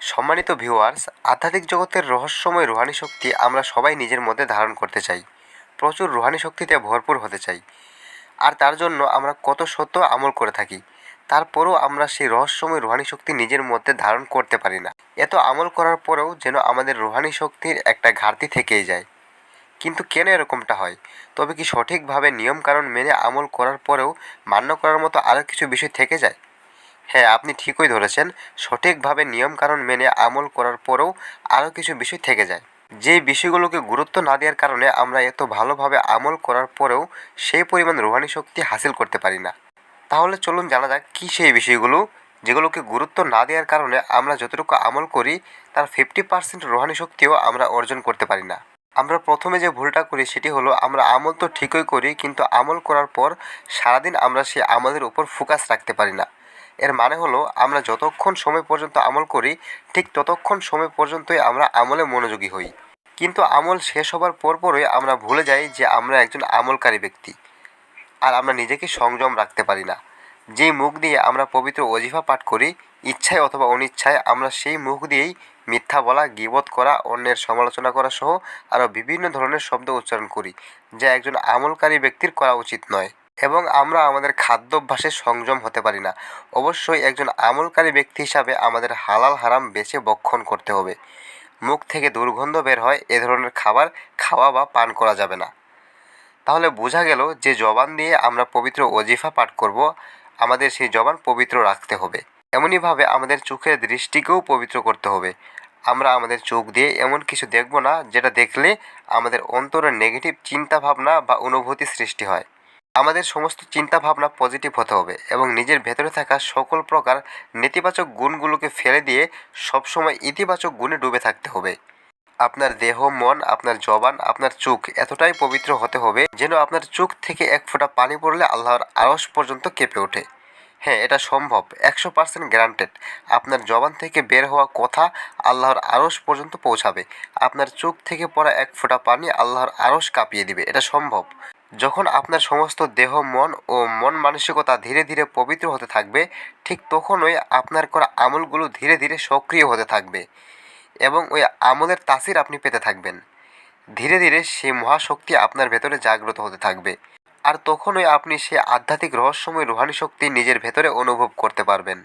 সম্মানিত ভিউয়ার্স আধ্যাত্মিক জগতের রহস্যময় রুহানি শক্তি আমরা সবাই নিজের মধ্যে ধারণ করতে চাই। প্রচুর রুহানি শক্তিতে ভরপুর হতে চাই। আর তার জন্য আমরা কত সত্য আমল করে থাকি, তারপরেও আমরা সেই রহস্যময় রুহানি শক্তি নিজের মধ্যে ধারণ করতে পারি না। এত আমল করার পরেও যেন আমাদের রুহানি শক্তির একটা ঘাটতি থেকেই যায়। কিন্তু কেন এরকমটা হয়? তবে কি সঠিকভাবে নিয়মকানুন মেনে আমল করার পরেও মান্য করার মতো আরও কিছু বিষয় থেকে যায়? হ্যাঁ আপনি ঠিকই ধরেছেন। সঠিকভাবে নিয়মকানুন মেনে আমল করার পরেও আরও কিছু বিষয় থেকে যায়। যে বিষয়গুলোকে গুরুত্ব না দেওয়ার কারণে আমরা এত ভালোভাবে আমল করার পরেও সেই পরিমাণ রুহানি শক্তি হাসিল করতে পারি না। তাহলে চলুন জানা যাক কী সেই বিষয়গুলো যেগুলোকে গুরুত্ব না দেওয়ার কারণে আমরা যতটুকু আমল করি, তার ফিফটি পার্সেন্ট রোহানি শক্তিও আমরা অর্জন করতে পারি না। আমরা প্রথমে যে ভুলটা করি সেটি হলো, আমরা আমল তো ঠিকই করি, কিন্তু আমল করার পর সারাদিন আমরা সেই আমলের উপর ফোকাস রাখতে পারি না। এর মানে হলো, আমরা যতক্ষণ সময় পর্যন্ত আমল করি, ঠিক ততক্ষণ সময় পর্যন্তই আমরা আমলে মনোযোগী হই। কিন্তু আমল শেষ হবার পরপরই আমরা ভুলে যাই যে আমরা একজন আমলকারী ব্যক্তি। আর আমরা নিজেকে সংযম রাখতে পারি না। যেই মুখ দিয়ে আমরা পবিত্র অজিফা পাঠ করি, ইচ্ছায় অথবা অনিচ্ছায় আমরা সেই মুখ দিয়েই মিথ্যা বলা, গিবত করা, অন্যের সমালোচনা করা সহ আরও বিভিন্ন ধরনের শব্দ উচ্চারণ করি, যা একজন আমলকারী ব্যক্তির করা উচিত নয়। এবং আমরা আমাদের খাদ্যাভ্যাসে সংযম হতে পারি না। অবশ্যই একজন আমলকারী ব্যক্তি হিসাবে আমাদের হালাল হারাম বেছে বক্ষণ করতে হবে। মুখ থেকে দুর্গন্ধ বের হয়, এ ধরনের খাবার খাওয়া বা পান করা যাবে না। তাহলে বোঝা গেল যে জবান দিয়ে আমরা পবিত্র অজিফা পাঠ করব, আমাদের সেই জবান পবিত্র রাখতে হবে। এমনইভাবে আমাদের চোখের দৃষ্টিকেও পবিত্র করতে হবে। আমরা আমাদের চোখ দিয়ে এমন কিছু দেখব না, যেটা দেখলে আমাদের অন্তরে নেগেটিভ চিন্তা ভাবনা বা অনুভূতি সৃষ্টি হয়। আমাদের সমস্ত চিন্তা ভাবনা পজিটিভ হতে হবে এবং নিজের ভেতরে থাকা সকল প্রকার নেতিবাচক গুণগুলোকে ফেলে দিয়ে সবসময় ইতিবাচক গুণে ডুবে থাকতে হবে। আপনার দেহ, মন, আপনার জবান, আপনার চোখ এতটাই পবিত্র হতে হবে যেন আপনার চোখ থেকে এক ফোঁটা পানি পড়লে আল্লাহর আড়স পর্যন্ত কেঁপে ওঠে। হ্যাঁ এটা সম্ভব, একশো পার্সেন্ট গ্যারান্টেড আপনার জবান থেকে বের হওয়া কথা আল্লাহর আড়স পর্যন্ত পৌঁছাবে। আপনার চোখ থেকে পড়া এক ফোঁটা পানি আল্লাহর আড়স কাঁপিয়ে দিবে, এটা সম্ভব। যখন আপনার সমস্ত দেহ, মন ও মন মানসিকতা ধীরে ধীরে পবিত্র হতে থাকবে, ঠিক তখনই আপনার করা আমলগুলো ধীরে ধীরে সক্রিয় হতে থাকবে এবং ওই আমলের তাসির আপনি পেতে থাকবেন। ধীরে ধীরে সেই মহাশক্তি আপনার ভেতরে জাগ্রত হতে থাকবে আর তখনই আপনি সে আধ্যাত্মিক রহস্যময় রুহানি শক্তি নিজের ভেতরে অনুভব করতে পারবেন।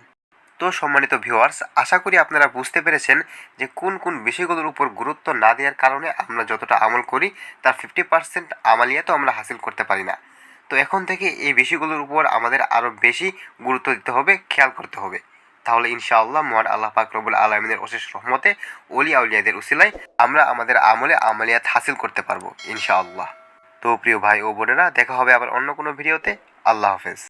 তো সম্মানিত ভিউয়ার্স আশা করি আপনারা বুঝতে পেরেছেন যে কোন কোন বিষয়গুলোর উপর গুরুত্ব না দেওয়ার কারণে আমরা যতটা আমল করি, তার ফিফটি পার্সেন্ট আমালিয়া তো আমরা হাসিল করতে পারি না। তো এখন থেকে এই বিষয়গুলোর উপর আমাদের আরও বেশি গুরুত্ব দিতে হবে, খেয়াল করতে হবে। তাহলে ইনশাআল্লাহ মহান আল্লাহ পাক রবুল আলমিনের অশেষ রহমতে অলি আউলিয়াদের উসিলায় আমরা আমাদের আমলে আমালিয়াত হাসিল করতে পারব ইনশাআল্লাহ। তো প্রিয় ভাই ও বোনেরা, দেখা হবে আবার অন্য কোনো ভিডিওতে। আল্লাহ হাফেজ।